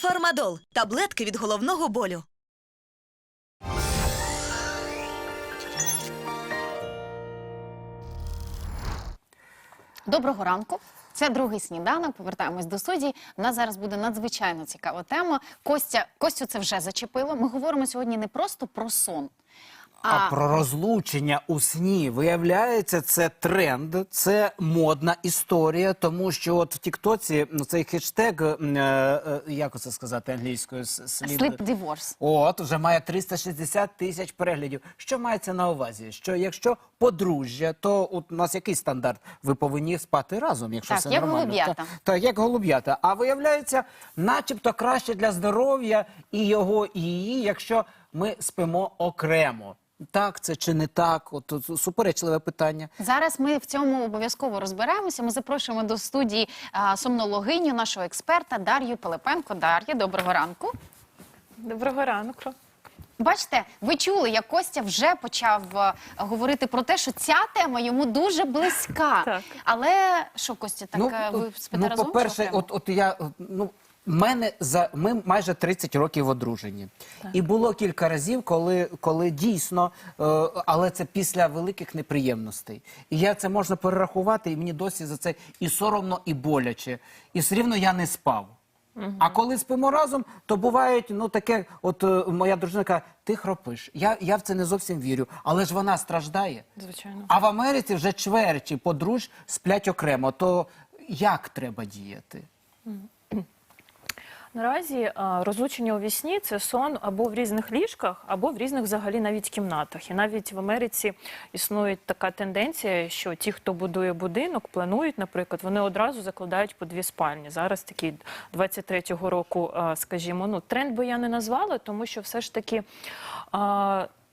Фармадол таблетки від головного болю. Доброго ранку. Це другий сніданок. Повертаємось до студії. У нас зараз буде надзвичайно цікава тема. Костя, Костю це вже зачепило. Ми говоримо сьогодні не просто про сон, а, про розлучення у сні виявляється, це тренд, це модна історія, тому що от в Тіктоці ну, цей хештег, е, е, як це сказати англійською, слід... sleep divorce. От вже має 360 тисяч переглядів. Що мається на увазі? Що якщо подружжя, то от у нас який стандарт? Ви повинні спати разом, якщо Так, все як нормально. голуб'ята. Так, як голуб'ята. А виявляється, начебто краще для здоров'я і його, і її, якщо ми спимо окремо. Так, це чи не так? От, от суперечливе питання. Зараз ми в цьому обов'язково розберемося. Ми запрошуємо до студії а, сомнологиню, нашого експерта Дар'ю Пилипенко. Дар'я, доброго ранку. Доброго ранку. Бачите, ви чули, як Костя вже почав е, говорити про те, що ця тема йому дуже близька. Так. Але що, Костя, так е, ви спите ну, разом? по-перше, от, от я ну. Мене за ми майже 30 років одружені, і було кілька разів, коли, коли дійсно, е, але це після великих неприємностей. І я це можна перерахувати, і мені досі за це і соромно, і боляче. І все рівно я не спав. А коли спимо разом, то бувають ну таке, от е, моя дружина каже, ти хропиш. Я, я в це не зовсім вірю, але ж вона страждає. Звичайно. А в Америці вже чверті подруж сплять окремо. То як треба діяти? Наразі е, розлучення у вісні це сон або в різних ліжках, або в різних взагалі навіть кімнатах. І навіть в Америці існує така тенденція, що ті, хто будує будинок, планують, наприклад, вони одразу закладають по дві спальні. Зараз такий 23-го року, е, скажімо, ну тренд би я не назвала, тому що все ж таки.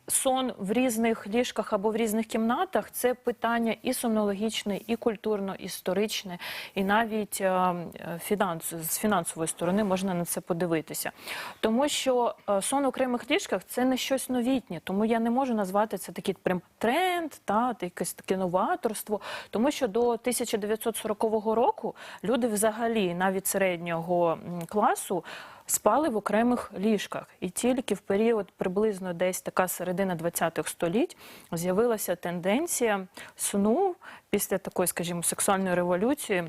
Сон в різних ліжках або в різних кімнатах це питання і сомнологічне, і культурно-історичне, і навіть е, фінанс, з фінансової сторони можна на це подивитися. Тому що е, сон в окремих ліжках це не щось новітнє, тому я не можу назвати це такий прям тренд, та якесь таке новаторство. Тому що до 1940 року люди взагалі навіть середнього класу спали в окремих ліжках. І тільки в період приблизно десь така середина 20-х століть з'явилася тенденція сну після такої, скажімо, сексуальної революції.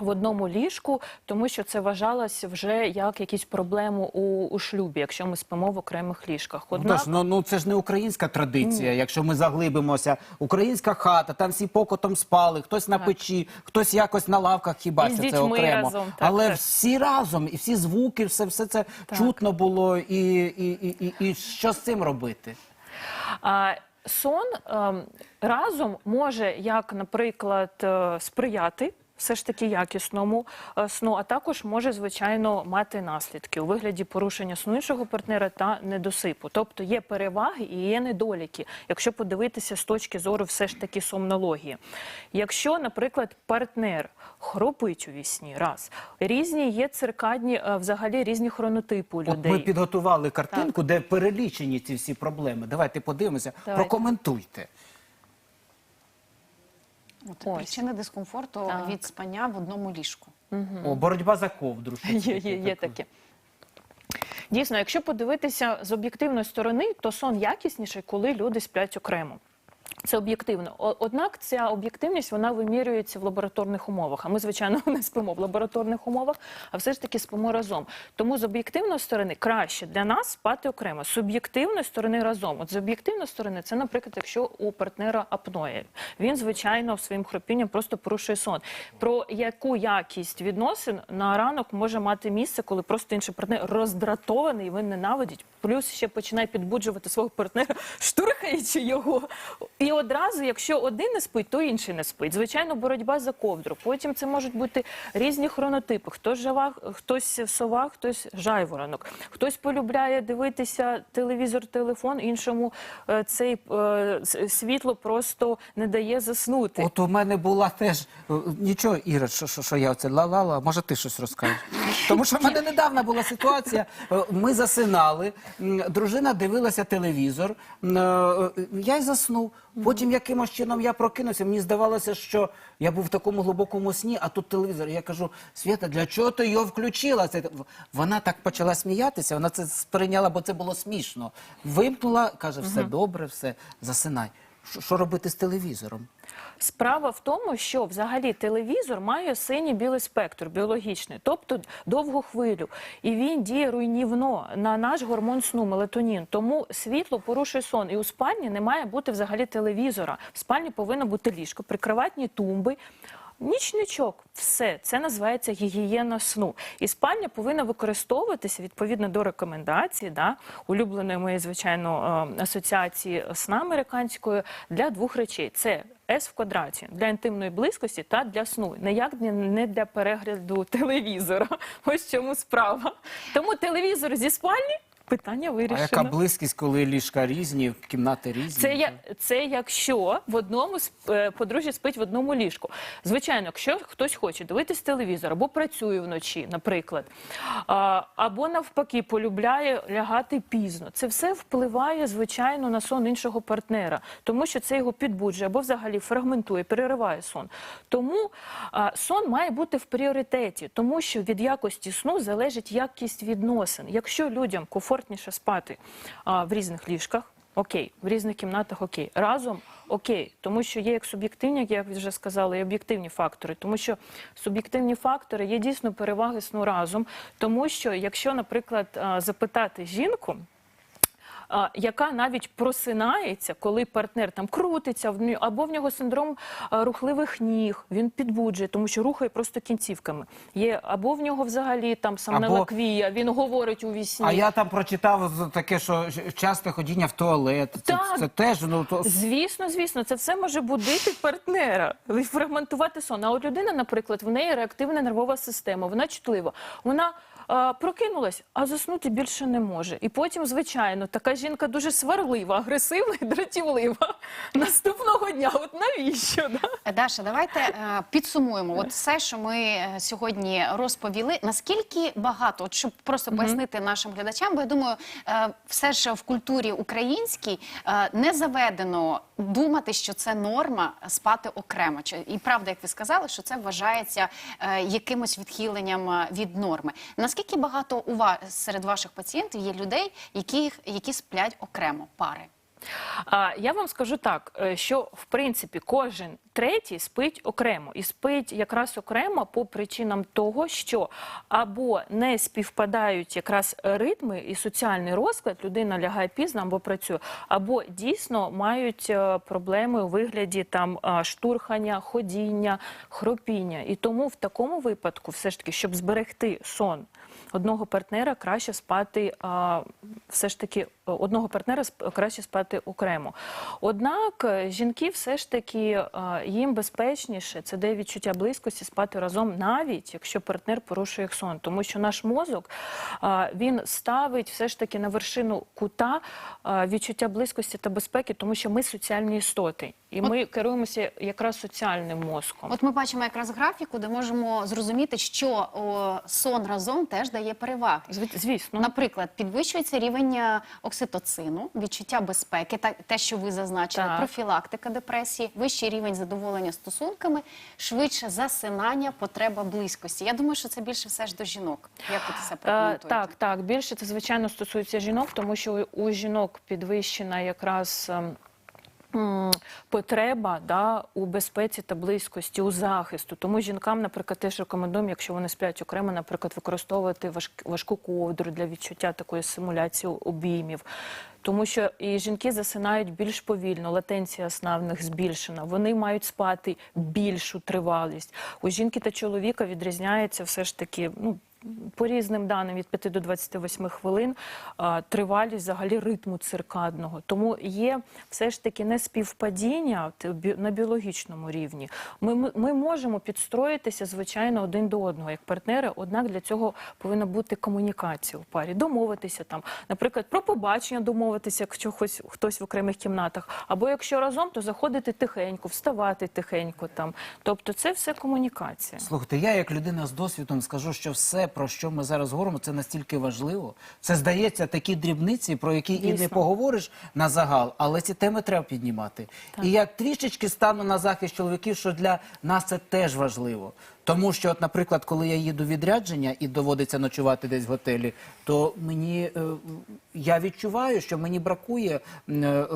В одному ліжку, тому що це вважалося вже як якісь проблеми у, у шлюбі, якщо ми спимо в окремих ліжках. Ну, тож, ну, ну це ж не українська традиція. Якщо ми заглибимося, українська хата, там всі покотом спали, хтось на Так. печі, хтось якось на лавках, хіба що це окремо. разом, так, Але так. всі разом, і всі звуки, все, все це чутно було. І, і, і, і, і що з цим робити? А, сон ем, разом може, як, наприклад, е, сприяти. Все ж таки якісному е, сну, а також може звичайно мати наслідки у вигляді порушення сну іншого партнера та недосипу. Тобто є переваги і є недоліки, якщо подивитися з точки зору все ж таки сомнології. Якщо, наприклад, партнер хропить у вісні, раз різні є циркадні, е, взагалі різні хронотипи у От людей. ми підготували картинку, де перелічені ці всі проблеми. Давайте подивимося, Давайте. прокоментуйте. От, Ось. причини дискомфорту Так. від спання в одному ліжку. О, боротьба за ковдру. щось Є, є, є таке. таке. Дійсно, якщо подивитися з об'єктивної сторони, то сон якісніший, коли люди сплять окремо. Це об'єктивно. Однак ця об'єктивність вона вимірюється в лабораторних умовах. А ми, звичайно, не спимо в лабораторних умовах, а все ж таки спимо разом. Тому з об'єктивної сторони краще для нас спати окремо. З суб'єктивної сторони разом. От з об'єктивної сторони, це, наприклад, якщо у партнера апноє. Він, звичайно, своїм хропінням просто порушує сон. Про яку якість відносин на ранок може мати місце, коли просто інший партнер роздратований, він ненавидить, плюс ще починає підбуджувати свого партнера, штурхаючи його. І одразу, якщо один не спить, то інший не спить. Звичайно, боротьба за ковдру. Потім це можуть бути різні хронотипи. Хтось жава, хтось сова, хтось жайворонок. Хтось полюбляє дивитися телевізор, телефон, іншому е, цей е, світло просто не дає заснути. От у мене була теж е, нічого, Іра, що, що, я оце ла-ла-ла, може ти щось розкажеш? Тому що в мене недавно була ситуація. е, Ми засинали, дружина дивилася телевізор, я й заснув. Потім якимось чином я прокинувся. Мені здавалося, що я був в такому глибокому сні, а тут телевізор. Я кажу: Свята, для чого ти його включила? Це вона так почала сміятися. Вона це сприйняла, бо це було смішно. Вимкнула, каже, все добре, все засинай. Що- Що робити з телевізором? Справа в тому, що взагалі телевізор має синій білий спектр біологічний, тобто довгу хвилю, і він діє руйнівно на наш гормон сну мелатонін. Тому світло порушує сон. І у спальні не має бути взагалі телевізора. В спальні повинно бути ліжко, прикриватні тумби. Нічничок, все це називається гігієна сну. І спальня повинна використовуватися відповідно до рекомендацій, да, улюбленої моєї, звичайно, е, асоціації сна американської для двох речей: це S в квадраті для інтимної близькості та для сну. Ніяк не для перегляду телевізора. Ось чому справа. Тому телевізор зі спальні питання А яка близькість, коли ліжка різні, кімнати різні? Це, я, це якщо в одному е, подружжя спить в одному ліжку. Звичайно, якщо хтось хоче дивитись телевізор або працює вночі, наприклад, або навпаки полюбляє лягати пізно. Це все впливає, звичайно, на сон іншого партнера, тому що це його підбуджує або взагалі фрагментує, перериває сон. Тому сон має бути в пріоритеті, тому що від якості сну залежить якість відносин. Якщо людям комфортніше спати а, в різних ліжках. Окей, в різних кімнатах окей. Разом окей, тому що є як суб'єктивні, як я вже сказала, і об'єктивні фактори. Тому що суб'єктивні фактори є дійсно переваги сну разом. Тому що, якщо, наприклад, запитати жінку. Яка навіть просинається, коли партнер там крутиться, або в нього синдром рухливих ніг, він підбуджує, тому що рухає просто кінцівками. Є або в нього взагалі там самонелаквія, він говорить у вісні. А я там прочитав таке, що часте ходіння в туалет. Це, Так. це теж ну то Звісно, звісно, це все може будити партнера, фрагментувати сон. А от людина, наприклад, в неї реактивна нервова система, вона чутлива. Вона а, прокинулась, а заснути більше не може. І потім, звичайно, така жінка дуже сварлива, агресивна і дратівлива. Наступного дня, от навіщо? Да? Даша, давайте е, підсумуємо. От все, що ми е, сьогодні розповіли. Наскільки багато, от щоб просто пояснити нашим глядачам, бо я думаю, е, все ж в культурі українській е, не заведено думати, що це норма спати окремо. Чи і правда, як ви сказали, що це вважається е, якимось відхиленням е, від норми. Наскільки багато у вас серед ваших пацієнтів є людей, які, які сплять окремо пари? Я вам скажу так, е, що в принципі кожен третій спить окремо і спить якраз окремо по причинам того, що або не співпадають якраз ритми і соціальний розклад, людина лягає пізно або працює, або дійсно мають е, проблеми у вигляді там е, штурхання, ходіння, хропіння. І тому в такому випадку, все ж таки, щоб зберегти сон одного партнера, краще спати а, все ж таки одного партнера краще спати окремо. Однак е, жінки все ж таки е, їм безпечніше це де відчуття близькості спати разом, навіть якщо партнер порушує їх сон, тому що наш мозок він ставить все ж таки на вершину кута відчуття близькості та безпеки, тому що ми соціальні істоти, і ми керуємося якраз соціальним мозком. От ми бачимо якраз графіку, де можемо зрозуміти, що о, сон разом теж дає переваги. Звісно, Наприклад, підвищується рівень е, окситоцину, відчуття безпеки, та те, що ви зазначили, Так. профілактика депресії, вищий рівень задоволення стосунками, швидше засинання, потреба близькості. Я думаю, що це більше все ж до жінок. Як ви це Е, прокоментуєте? Так, так. Більше це звичайно стосується жінок, тому що у у жінок підвищена якраз. Потреба да, у безпеці та близькості, у захисту. Тому жінкам, наприклад, теж рекомендуємо, якщо вони сплять окремо, наприклад, використовувати важк- важку ковдру для відчуття такої симуляції обіймів. Тому що і жінки засинають більш повільно, латенція сна в них збільшена. Вони мають спати більшу тривалість. У жінки та чоловіка відрізняється все ж таки. Ну, по різним даним від 5 до 28 хвилин тривалість взагалі ритму циркадного. Тому є все ж таки не співпадіння на біологічному рівні. Ми, ми, ми можемо підстроїтися, звичайно, один до одного як партнери, однак для цього повинна бути комунікація в парі, домовитися там, наприклад, про побачення домовитися, якщо хтось, хтось в окремих кімнатах, або якщо разом, то заходити тихенько, вставати тихенько там. Тобто це все комунікація. Слухайте, я як людина з досвідом скажу, що все про що ми зараз говоримо, це настільки важливо. Це здається такі дрібниці, про які і не поговориш на загал, але ці теми треба піднімати. І я трішечки стану на захист чоловіків, що для нас це теж важливо. Тому що, от, наприклад, коли я їду відрядження і доводиться ночувати десь в готелі, то мені е, я відчуваю, що мені бракує е, е,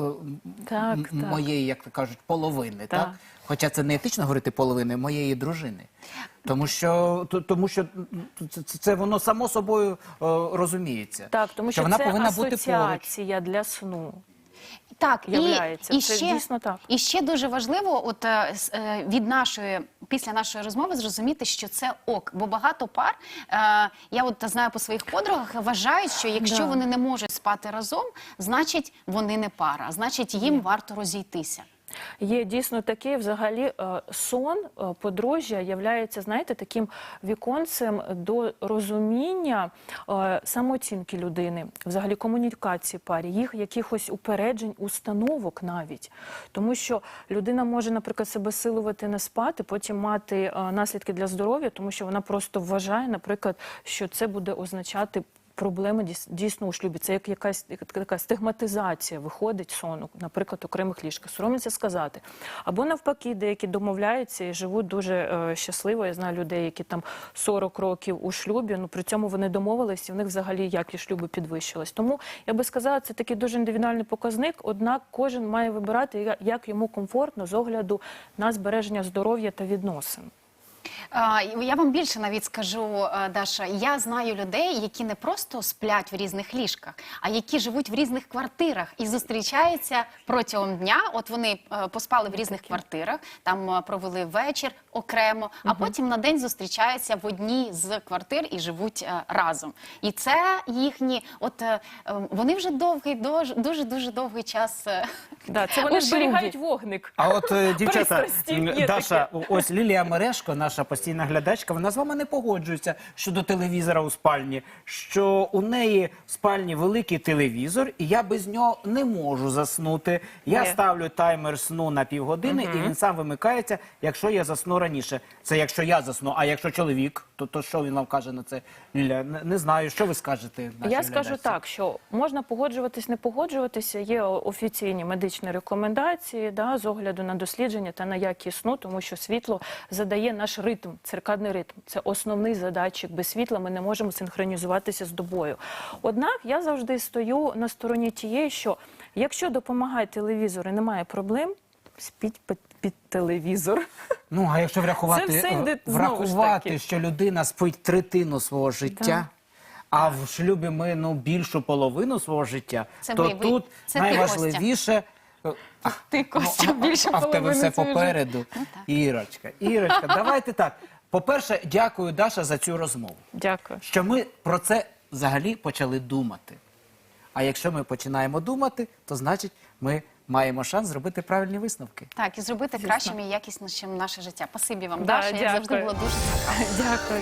Так, м- так. моєї, як то кажуть, половини. Так. Так. Хоча це не етично говорити половини моєї дружини. Тому що, то- тому що це, це, це воно само собою е, розуміється. Так, тому що, вона це повинна бути поруч. асоціація для сну. Так, являється. І, і, Це ще, дійсно так. і ще дуже важливо, от е, е, від нашої після нашої розмови зрозуміти, що це ок. Бо багато пар, е, я от знаю по своїх подругах, вважають, що якщо Да. вони не можуть спати разом, значить вони не пара, значить їм варто розійтися. Є дійсно таке, взагалі, е, сон е, подружжя являється, знаєте, таким віконцем до розуміння е, самооцінки людини, взагалі комунікації парі, їх якихось упереджень, установок навіть. Тому що людина може, наприклад, себе силувати не спати, потім мати наслідки для здоров'я, тому що вона просто вважає, наприклад, що це буде означати проблеми дійс- дійсно у шлюбі. Це як якась така стигматизація виходить сону, наприклад, окремих ліжках. Соромляться сказати. Або навпаки, деякі домовляються і живуть дуже е, щасливо. Я знаю людей, які там 40 років у шлюбі. Ну при цьому вони домовились, і в них взагалі якість шлюбу підвищилась. Тому я би сказала, це такий дуже індивідуальний показник. Однак кожен має вибирати, як йому комфортно з огляду на збереження здоров'я та відносин. Я вам більше навіть скажу, е, Даша. Я знаю людей, які не просто сплять в різних ліжках, а які живуть в різних квартирах і зустрічаються протягом дня. От вони е, поспали в різних квартирах, там е, провели вечір окремо, а потім на день зустрічаються в одній з квартир і живуть разом. І це їхні, от вони вже довгий, дуже дуже довгий час. Да, це вони шлюбі. зберігають вогник. А от е, дівчата, Пристрасті м, є Даша, ось Лілія Мерешко, наша постійна глядачка, вона з вами не погоджується щодо телевізора у спальні. Що у неї в спальні великий телевізор, і я без нього не можу заснути. Я Ні. ставлю таймер сну на півгодини, і він сам вимикається, якщо я засну раніше. Це якщо я засну. А якщо чоловік, то, то що він вам каже на це? Ліля, не, не знаю, що ви скажете. нашій Я скажу глядачці? так, що можна погоджуватись, не погоджуватися. Є офіційні медичні рекомендації да, з огляду на дослідження та на якість сну, тому що світло задає наш ритм, циркадний ритм. Це основний задатчик. Без світла ми не можемо синхронізуватися з добою. Однак я завжди стою на стороні тієї, що якщо допомагає телевізор і немає проблем, спіть під, під телевізор. Ну, а якщо врахувати, Це все е, йде врахувати що людина спить третину свого життя, а в шлюбі ми ну, більшу половину свого життя, Це то ви, ви. тут Це ти, найважливіше. А, Ти, Костя, ну, більше а в тебе половини все життя. попереду. Ірочка, Ірочка, давайте так. По-перше, дякую, Даша, за цю розмову. Дякую. Що ми про це взагалі почали думати. А якщо ми починаємо думати, то значить ми маємо шанс зробити правильні висновки. Так, і зробити кращим і якіснішим наше життя. Спасибі вам, Да, Даша. Як завжди дякую. було дуже цікаво. Дякую.